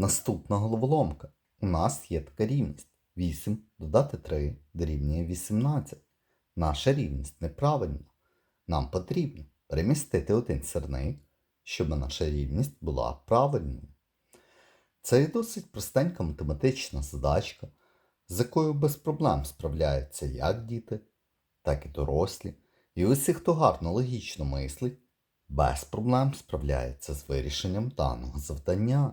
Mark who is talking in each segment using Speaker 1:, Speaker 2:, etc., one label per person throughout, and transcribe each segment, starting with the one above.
Speaker 1: Наступна головоломка. У нас є така рівність. 8 додати 3 дорівнює 18. Наша рівність неправильна. Нам потрібно перемістити один сірник, щоб наша рівність була правильною. Це є досить простенька математична задачка, з якою без проблем справляються як діти, так і дорослі. І усі, хто гарно логічно мислить, без проблем справляється з вирішенням даного завдання.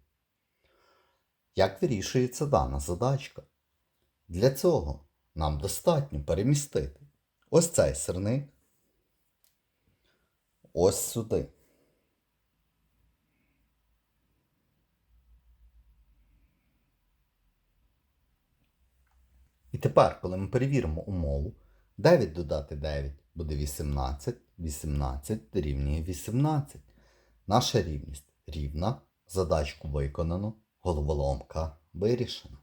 Speaker 1: Як вирішується дана задачка? Для цього нам достатньо перемістити ось цей сирник ось сюди. І тепер, коли ми перевіримо умову, 9 додати 9 буде 18, 18 дорівнює 18. Наша рівність рівна, задачку виконано, головоломка вирішена.